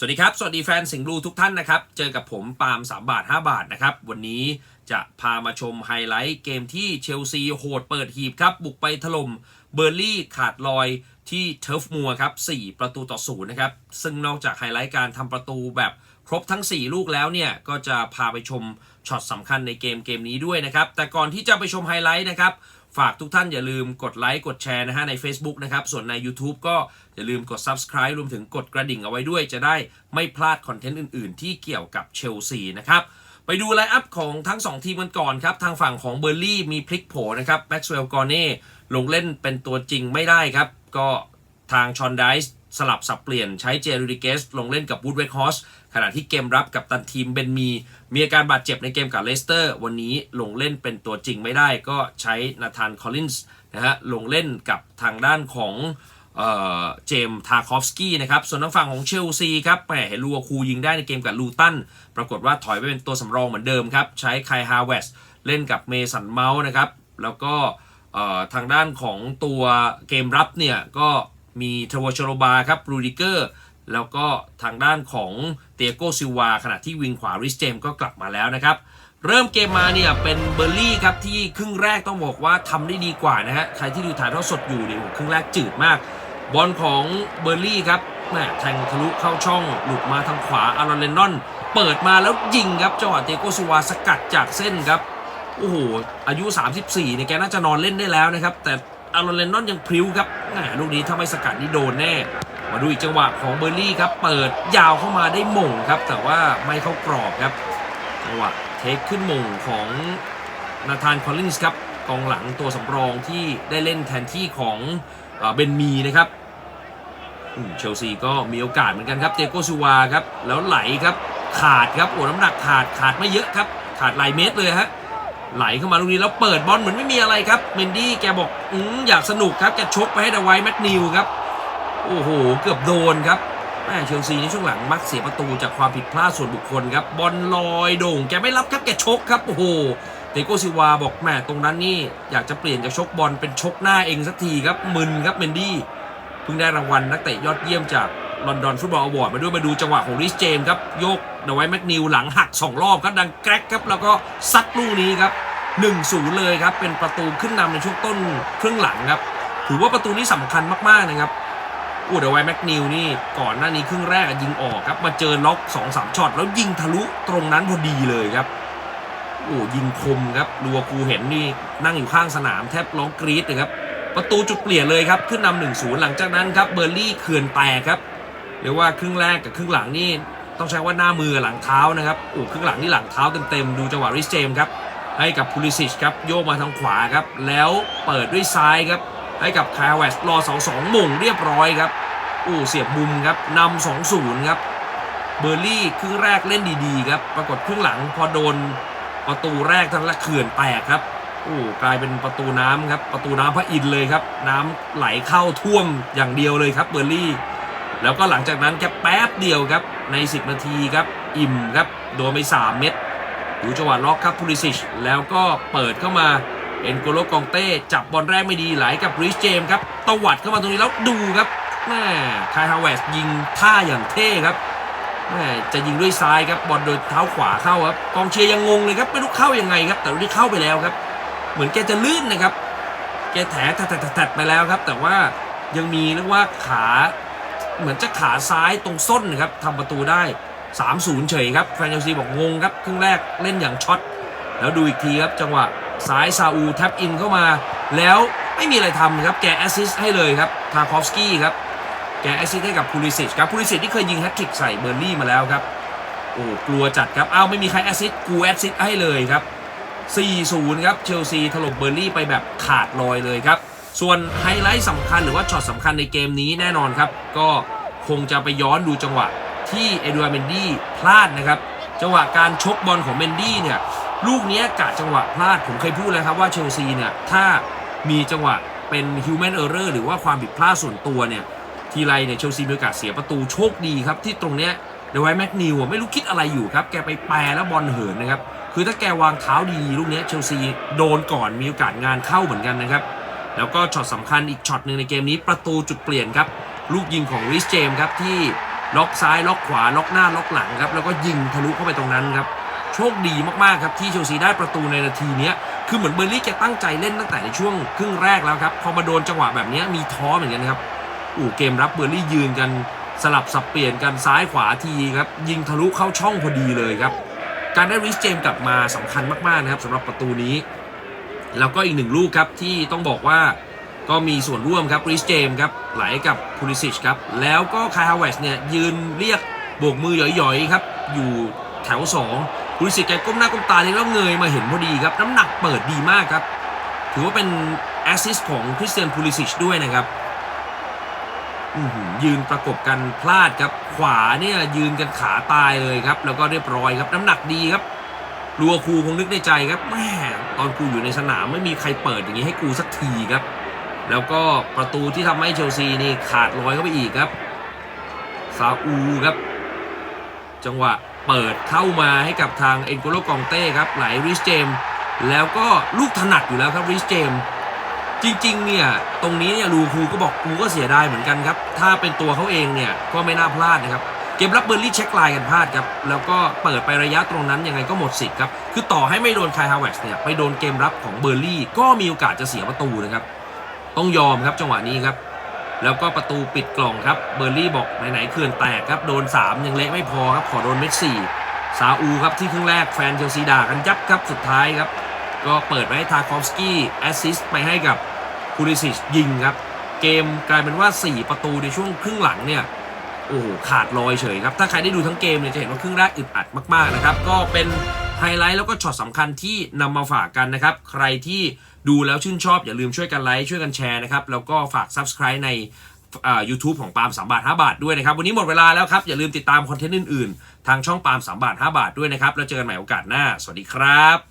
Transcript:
สวัสดีครับ สวัสดีแฟนสิงห์บลูทุกท่านนะครับ เจอกับผมปาล์ม3 บาท 5 บาทนะครับ วันนี้จะพามาชมไฮไลท์เกมที่เชลซีโหดเปิดหีบครับ บุกไปถล่มเบอร์ลี่ขาดลอยที่เทิร์ฟมัวครับ 4 ประตูต่อศูนย์นะครับ ซึ่งนอกจากไฮไลท์การทำประตูแบบครบทั้ง 4 ลูกแล้วเนี่ย ก็จะพาไปชมช็อตสำคัญในเกมเกมนี้ด้วยนะครับ แต่ก่อนที่จะไปชมไฮไลท์นะครับ ฝากทุกท่านอย่าลืมกดไลค์กดแชร์นะฮะใน Facebook นะครับ ส่วนใน YouTube ก็อย่าลืมกด Subscribe รวมถึงกดกระดิ่งเอาไว้ด้วย จะได้ไม่พลาดคอนเทนต์อื่น ๆ ที่เกี่ยวกับเชลซีนะครับ ไปดูไลน์อัพของทั้ง 2 ทีมกันก่อนครับ ทางฝั่งของเบอร์ลี่มีพลิกโผนะครับแม็กซ์เวลล์กอร์เน่ลงเล่นเป็นตัวจริงไม่ได้ครับ ก็ทางชอนไดส์สลับสับเปลี่ยนใช้เจรูดิเกสลงเล่นกับวูดเวกฮอส ขณะที่เกมรับกับตันทีมเบนมี มีอาการบาดเจ็บในเกมกับเลสเตอร์ วันนี้ลงเล่นเป็นตัวจริงไม่ได้ก็ใช้นาธานคอลลินส์นะฮะลงเล่นกับทางด้านของเจมส์ทาคอฟสกี้นะครับ ส่วนทางฝั่งของเชลซีครับแหมเห็นลูอาคูยิงได้ในเกมกับลูตัน ปรากฏว่าถอยไปเป็นตัวสำรองเหมือนเดิมครับ ใช้ไคฮาวเวสเล่นกับเมสันเมาส์นะครับ แล้วก็ทางด้านของตัวเกมรับเนี่ย ก็มีทวชโรบาครับรูดิเกอร์ แล้วก็ทางด้านของเตียโกซิวาขณะที่วิงขวาริสเจมก็กลับมาแล้วนะครับ เริ่มเกมมาเนี่ยเป็นเบอร์ลี่ครับที่ครึ่งแรกต้องบอกว่าทำได้ดีกว่านะฮะใครที่ดูถ่ายทอดสดอยู่เนี่ยครึ่งแรกจืดมาก บอลของเบอร์ลี่ครับแหมแทงทะลุเข้าช่องหลุดมาทางขวาอารอนเลนนอน เปิดมาแล้วยิงครับจังหวะเตียโกซิวาสกัดจากเส้นครับโอ้โหอายุ 34เนี่ยแกน่าจะนอนเล่นได้แล้วนะครับแต่อารอนเลนนอนยังพริ้วครับแหมลูกนี้ถ้าไม่สกัดนี่โดนแน่ มาดูอีกจังหวะของเบอร์ลี่ครับ เปิดยาวเข้ามาได้หม่งครับ แต่ว่าไม่เข้ากรอบครับ จังหวะเทคขึ้นหม่งของนาธานคอลลินส์ครับกองหลังตัวสำรองที่ได้เล่นแทนที่ของเบนมีนะครับเชลซีก็มีโอกาสเหมือนกันครับเตโกซิวาครับ แล้วไหลครับขาดครับโอ้น้ำหนักขาดขาดไม่เยอะครับ ขาดหลายเมตรเลยฮะไหลเข้ามาลูกนี้แล้วเปิดบอลเหมือนไม่มีอะไรครับเมนดี้แกบอกอือยากสนุกครับแกชกไปให้ดาไวแมตนิวครับ โอ้โห เกือบโดนครับแม่เชลซีในช่วงหลังมักเสียประตูจากความผิดพลาดส่วนบุคคลครับ บอลลอยโด่งแกไม่รับครับแกชกครับ โอ้โห เตโกซิวาบอกแม่ตรงนั้นนี่อยากจะเปลี่ยนจากชกบอลเป็นชกหน้าเองสักทีครับ มึนครับเมนดี้ เพิ่งได้รางวัลนักเตะยอดเยี่ยมจากลอนดอนฟุตบอลอวอร์ดมาด้วยมาดูจังหวะของริสเจมครับ โยกเดไว้แมกนิวหลังหัก 2 รอบครับดังแกรกครับ แล้วก็ซัดลูกนี้ครับ1-0เลยครับ เป็นประตูขึ้นนำในช่วงต้นครึ่งหลังครับ ถือว่าประตูนี้สำคัญมากๆนะครับ อู้เดไว้แม็กนิวนี่ ก่อนหน้านี้ครึ่งแรกยิงออกครับ มาเจอล็อก2-3ช็อต แล้วยิงทะลุตรงนั้นพอดีเลยครับโอ้ยิงคมครับลัวกูเห็นนี่นั่งอยู่ข้างสนามแทบร้องกรี๊ดเลยครับ ประตูจุดเปลี่ยนเลยครับ ขึ้นนำหนึ่งศูนย์หลังจากนั้นครับเบอร์ลี่เขื่อนแตกครับเรียกว่าครึ่งแรกกับครึ่งหลังนี่ต้องใช้ว่าหน้ามือหลังเท้านะครับโอ้ครึ่งหลังนี่หลังเท้าเต็มๆดูจังหวะริสเจมส์ครับให้กับพูลิซิชครับโยกมาทางขวาครับแล้วเปิดด้วยซ้ายครับให้กับคาร์เวสรอสองสองมงเรียบร้อยครับ โอ้เสียบมุมครับนำสองศูนย์ครับเบอร์ลี่ครึ่งแรกเล่นดีๆครับ ปรากฏครึ่งหลังพอโดนประตูแรกทั้งละเขื่อนแตกครับโอ้กลายเป็นประตูน้ำครับ ประตูน้ำพระอินเลยครับ น้ำไหลเข้าท่วมอย่างเดียวเลยครับเบอร์ลี่ แล้วก็หลังจากนั้นแค่แป๊บเดียวครับใน 10 นาทีครับ อิ่มครับโดนไป 3 เม็ดดูจังหวะล็อกครับพูลิซิชแล้วก็เปิดเข้ามาเอ็นโกโลกองเต้จับบอลแรกไม่ดีไหลกับริชเจมครับตวัดเข้ามาตรงนี้แล้วดูครับ แม่คายฮาวเวสยิงท่าอย่างเท่ครับแม่จะยิงด้วยซ้ายครับบอลโดยเท้าขวาเข้าครับกองเชียร์ยังงงเลยครับไม่รู้เข้ายังไงครับ แต่ลูกนี้เข้าไปแล้วครับ เหมือนแกจะลื่นนะครับ แกแถแถแถแถไปแล้วครับ แต่ว่ายังมีเรียกว่าขาเหมือนจะขาซ้ายตรงส้นนะครับทำประตูได้ 3-0 เฉยครับแฟนเชลซีบอกงงครับครึ่งแรกเล่นอย่างช็อตแล้วดูอีกทีครับจังหวะซ้ายซาอูแท็บอินเข้ามา แล้วไม่มีอะไรทำครับแกแอสซิสต์ให้เลยครับทาคอฟสกี้ครับ แกแอซิสต์ให้กับพูลิซิชครับพูลิซิชที่เคยยิงแฮตทริกใส่เบอร์ลี่มาแล้วครับโอ้กลัวจัดครับอ้าวไม่มีใครแอซิสต์กูแอซิสต์ให้เลยครับ 4-0 ครับเชลซีถล่มเบอร์ลี่ไปแบบขาดลอยเลยครับ ส่วนไฮไลท์สำคัญหรือว่าช็อตสำคัญในเกมนี้แน่นอนครับ ก็คงจะไปย้อนดูจังหวะที่เอดูอาร์เมนดี้พลาดนะครับ จังหวะการชกบอลของเมนดี้เนี่ยลูกนี้กะจังหวะพลาดผมเคยพูดแล้วครับว่าเชลซีเนี่ยถ้ามีจังหวะเป็น human error หรือว่าความผิดพลาดส่วนตัวเนี่ย ทีไรเนี่ยเชลซีมีโอกาสเสียประตูโชคดีครับที่ตรงเนี้ยเดวไวแม็กนิวไม่รู้คิดอะไรอยู่ครับ แกไปแปรแล้วบอลเหินนะครับ คือถ้าแกวางเท้าดีลูกเนี้ยเชลซีโดนก่อนมีโอกาสงานเข้าเหมือนกันนะครับ แล้วก็ช็อตสำคัญอีกช็อตหนึ่งในเกมนี้ประตูจุดเปลี่ยนครับ ลูกยิงของริสเจมครับที่ล็อกซ้ายล็อกขวาล็อกหน้าล็อกหลังครับแล้วก็ยิงทะลุเข้าไปตรงนั้นครับโชคดีมากๆครับที่เชลซีได้ประตูในนาทีเนี้ยคือเหมือนเบอร์ลี่แกตั้งใจเล่นตั้งแต่ในช่วงครึ่งแรกแล้วครับพอมาโดนจังหวะแบบเนี้ยมีท้อเหมือนกันครับ อู่เกมรับเบอร์ลี่ยืนกันสลับสับเปลี่ยนกันซ้ายขวาทีครับ ยิงทะลุเข้าช่องพอดีเลยครับ การได้ริสเจมส์กลับมาสำคัญมากๆนะครับสำหรับประตูนี้ แล้วก็อีกหนึ่งลูกครับที่ต้องบอกว่าก็มีส่วนร่วมครับริสเจมส์ครับไหลกับพูลิซิชครับ แล้วก็คายฮาวเวสเนี่ยยืนเรียกโบกมือหย่อยๆครับ อยู่แถว2พูลิซิชแกก้มหน้าก้มตาเลยแล้วเงยมาเห็นพอดีครับ น้ำหนักเปิดดีมากครับ ถือว่าเป็นแอสซิสต์ของคริสเตียนพูลิซิชด้วยนะครับ ยืนประกบกันพลาดครับ ขวาเนี่ยยืนกันขาตายเลยครับ แล้วก็เรียบร้อยครับ น้ำหนักดีครับรัวครูคงนึกในใจครับแม่ตอนกูอยู่ในสนามไม่มีใครเปิดอย่างนี้ให้กูสักทีครับ แล้วก็ประตูที่ทำให้เชลซีนี่ขาดลอยเข้าไปอีกครับซาอูครับ จังหวะเปิดเข้ามาให้กับทางเอ็นโกโลกองเต้ครับไหลริสเจม แล้วก็ลูกถนัดอยู่แล้วครับริสเจม จริงๆ เนี่ย ตรงนี้เนี่ยลูคูก็บอกกูก็เสียดายเหมือนกันครับ ถ้าเป็นตัวเขาเองเนี่ยก็ไม่น่าพลาดนะครับ เกมรับเบอร์ลี่เช็คไลน์กันพลาดครับ แล้วก็เปิดไประยะตรงนั้นยังไงก็หมดสิทธิ์ครับ คือต่อให้ไม่โดนคายฮาวเวสเนี่ยไปโดนเกมรับของเบอร์ลี่ ก็มีโอกาสจะเสียประตูนะครับ ต้องยอมครับจังหวะนี้ครับ แล้วก็ประตูปิดกล่องครับ เบอร์ลี่บอกไหนๆเขื่อนแตกครับ โดน 3 ยังเละไม่พอครับ ขอโดนเม็ดสี่ซาอูครับที่ครึ่งแรกแฟนเชลซีด่ากันยับครับ สุดท้ายครับ ก็เปิดไปให้ทาคอฟสกี้แอสซิสต์ไปให้กับพูลิซิชยิงครับ เกมกลายเป็นว่า 4 ประตูในช่วงครึ่งหลังเนี่ยโอ้โหขาดลอยเฉยครับ ถ้าใครได้ดูทั้งเกมเนี่ยจะเห็นว่าครึ่งแรกอึดอัดมากๆนะครับ ก็เป็นไฮไลท์แล้วก็ช็อตสำคัญที่นำมาฝากกันนะครับ ใครที่ดูแล้วชื่นชอบอย่าลืมช่วยกันไลค์ช่วยกันแชร์นะครับ แล้วก็ฝาก Subscribe ในอ่า YouTube ของปาล์ม3บาท 5 บาทด้วยนะครับ วันนี้หมดเวลาแล้วครับ อย่าลืมติดตามคอนเทนต์อื่น ๆ ทางช่องปาล์ม3บาท 5 บาทด้วยนะครับ แล้วเจอกันใหม่โอกาสหน้า สวัสดีครับ